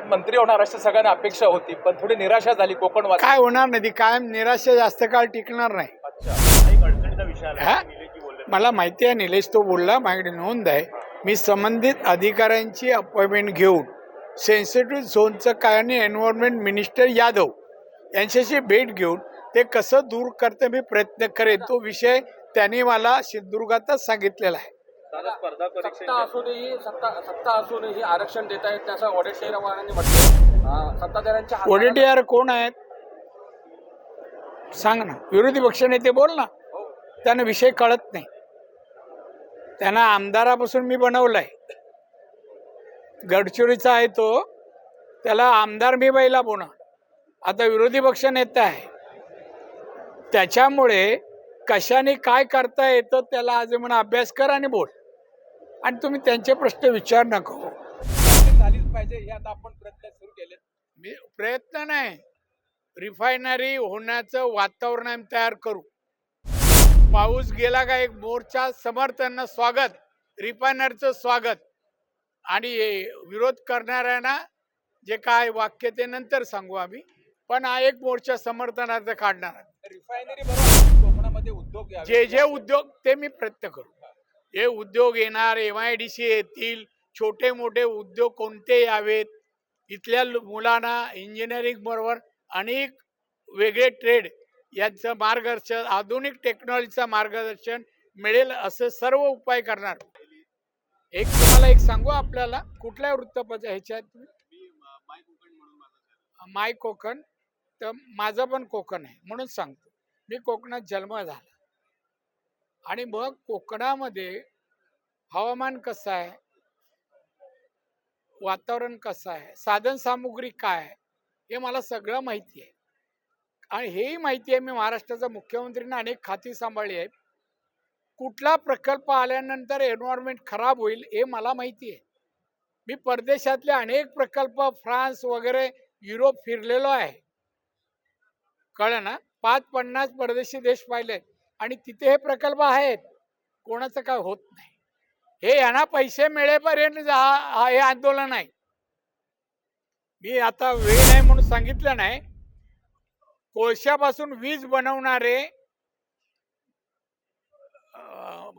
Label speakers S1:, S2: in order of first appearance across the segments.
S1: मंत्री होणार अशी सगळ्यांना अपेक्षा होती पण थोडी निराशा झाली कोकण
S2: काय होणार नाही ती कायम निराशा जास्त काळ टिकणार नाही. हा? मला माहिती आहे निलेश तो बोलला माझ्याकडे नोंद आहे. मी संबंधित अधिकाऱ्यांची अपॉइंटमेंट घेऊन सेन्सिटिव्ह झोनचं काय आणि एन्व्हायरमेंट मिनिस्टर यादव यांच्याशी भेट घेऊन ते कसं दूर करते मी प्रयत्न करेन तो विषय त्यांनी मला सिंधुदुर्गातच सांगितलेला आहे.
S3: सत्ता असूनही सत्ता सत्ता असूनही आरक्षण देत आहेत. त्याचं वडेट्टीवारांनी म्हटलं. सत्ताधाऱ्यांच्या
S2: ओडीटीआर कोण आहेत? सांग ना. विरोधी पक्षनेते बोल ना. त्यांना विषय कळत नाही. त्यांना आमदारापासून मी बनवलाय. गडचिरोलीचा आहे तो. त्याला आमदार मी बैला बोना आता विरोधी पक्ष नेता आहे. त्याच्यामुळे कशाने काय करता येतं त्याला आज म्हणा अभ्यास कर आणि बोल. आणि तुम्ही त्यांचे प्रश्न विचार नको.
S1: झालीच पाहिजे हे आता आपण प्रयत्न सुरू केले.
S2: मी प्रयत्न नाही. रिफायनरी होण्याचं वातावरण आम्ही तयार करू. पाऊस गेला का एक मोर्चा समर्थांना स्वागत रिफायनरचं स्वागत. आणि विरोध करणाऱ्यांना जे काय वाक्य ते नंतर सांगू आम्ही. पण हा एक मोर्चा समर्थनार्थ काढणार आहे.
S1: रिफायनरी बरोबर कोकणामध्ये उद्योग.
S2: जे जे उद्योग ते मी प्रयत्न करू. हे उद्योग येणार एम आय डी सी येतील छोटे मोठे उद्योग कोणते यावेत? इथल्या मुलांना इंजिनिअरिंग बरोबर अनेक वेगळे ट्रेड यांचं मार्गदर्शन आधुनिक टेक्नॉलॉजीचं मार्गदर्शन मिळेल असं सर्व उपाय करणार. एक तुम्हाला एक सांगू आपल्याला कुठल्या वृत्तपत्र ह्याच्यात? माय कोकण. तर माझं पण कोकण आहे म्हणून सांगतो. मी कोकणात जन्म झाला. आणि मग कोकणामध्ये हवामान कसं आहे? वातावरण कसं आहे? साधन सामुग्री काय हे मला सगळं माहिती आहे. आणि हेही माहिती आहे मी महाराष्ट्राचा मुख्यमंत्रीने अनेक खाती सांभाळली आहेत. कुठला प्रकल्प आल्यानंतर एन्व्हायरमेंट खराब होईल हे मला माहिती आहे. मी परदेशातले अनेक प्रकल्प फ्रान्स वगैरे युरोप फिरलेलो आहे. कळलं ना? पाच पन्नास परदेशी देश पाहिले आणि तिथे हे प्रकल्प आहेत. कोणाचं काय होत नाही. हे यांना पैसे मिळेपर्यंत हे आंदोलन आहे. मी आता वेळ आहे म्हणून सांगितलं नाही. कोळशापासून वीज बनवणारे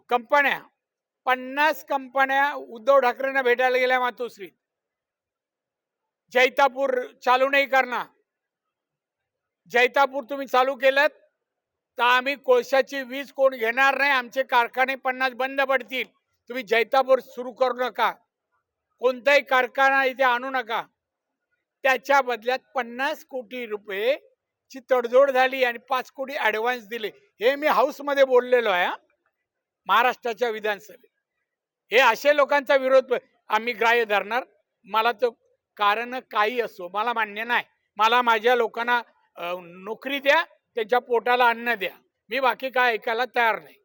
S2: कंपन्या पन्नास कंपन्या उद्धव ठाकरेंना भेटायला गेल्या मातोश्रीत. जैतापूर चालू नाही करणार. जैतापूर तुम्ही चालू केलं तर आम्ही कोळशाची वीज कोण घेणार नाही आमचे कारखाने पन्नास बंद पडतील. तुम्ही जैतापूर सुरू करू नका. कोणताही कारखाना इथे आणू नका. त्याच्या बदल्यात पन्नास कोटी रुपये ची तडजोड झाली आणि पाच कोटी ॲडव्हान्स दिले. हे मी हाऊसमध्ये बोललेलो आहे महाराष्ट्राच्या विधानसभेत. हे असे लोकांचा विरोध आम्ही ग्राह्य धरणार. मला तो कारण काही असो मला मान्य नाही. मला माझ्या लोकांना नोकरी द्या त्यांच्या पोटाला अन्न द्या. मी बाकी काय ऐकायला तयार नाही.